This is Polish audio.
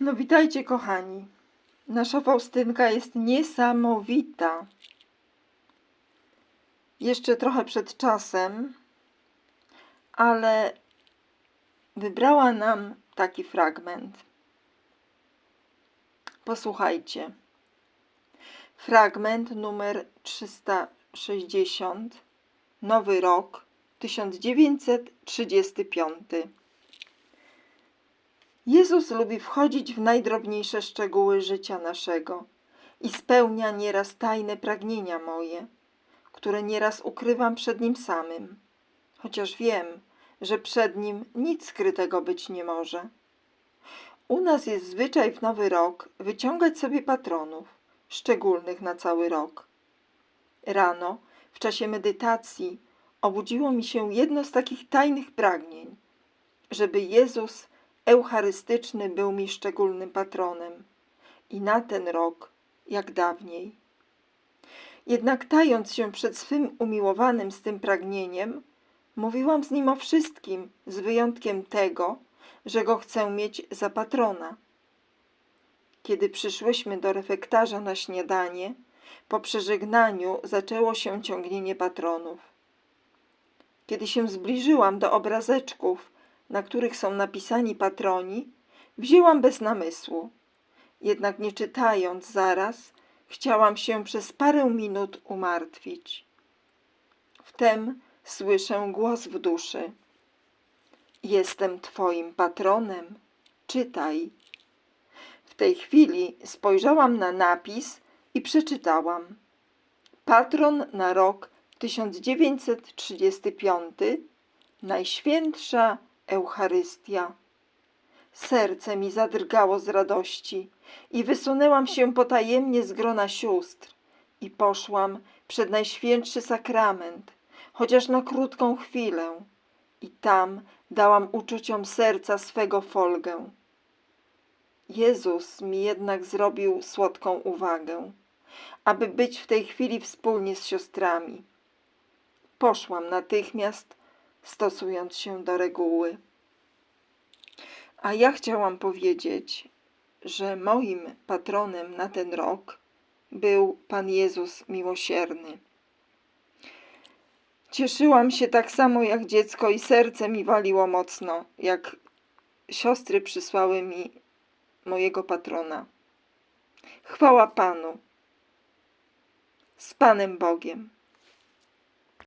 No witajcie kochani. Nasza Faustynka jest niesamowita. Jeszcze trochę przed czasem, ale wybrała nam taki fragment. Posłuchajcie. Fragment numer 360. Nowy rok 1935. Jezus lubi wchodzić w najdrobniejsze szczegóły życia naszego i spełnia nieraz tajne pragnienia moje, które nieraz ukrywam przed Nim samym, chociaż wiem, że przed Nim nic skrytego być nie może. U nas jest zwyczaj w nowy rok wyciągać sobie patronów, szczególnych na cały rok. Rano, w czasie medytacji, obudziło mi się jedno z takich tajnych pragnień, żeby Jezus Eucharystyczny był mi szczególnym patronem i na ten rok, jak dawniej. Jednak tając się przed swym umiłowanym z tym pragnieniem, mówiłam z nim o wszystkim, z wyjątkiem tego, że go chcę mieć za patrona. Kiedy przyszłyśmy do refektarza na śniadanie, po przeżegnaniu zaczęło się ciągnienie patronów. Kiedy się zbliżyłam do obrazeczków, na których są napisani patroni, wzięłam bez namysłu. Jednak nie czytając zaraz, chciałam się przez parę minut umartwić. Wtem słyszę głos w duszy. Jestem Twoim patronem, czytaj. W tej chwili spojrzałam na napis i przeczytałam. Patron na rok 1935, Najświętsza Eucharystia. Serce mi zadrgało z radości i wysunęłam się potajemnie z grona sióstr i poszłam przed Najświętszy Sakrament, chociaż na krótką chwilę, i tam dałam uczuciom serca swego folgę. Jezus mi jednak zrobił słodką uwagę, aby być w tej chwili wspólnie z siostrami. Poszłam natychmiast, stosując się do reguły. A ja chciałam powiedzieć, że moim patronem na ten rok był Pan Jezus Miłosierny. Cieszyłam się tak samo jak dziecko i serce mi waliło mocno, jak siostry przysłały mi mojego patrona. Chwała Panu. Z Panem Bogiem.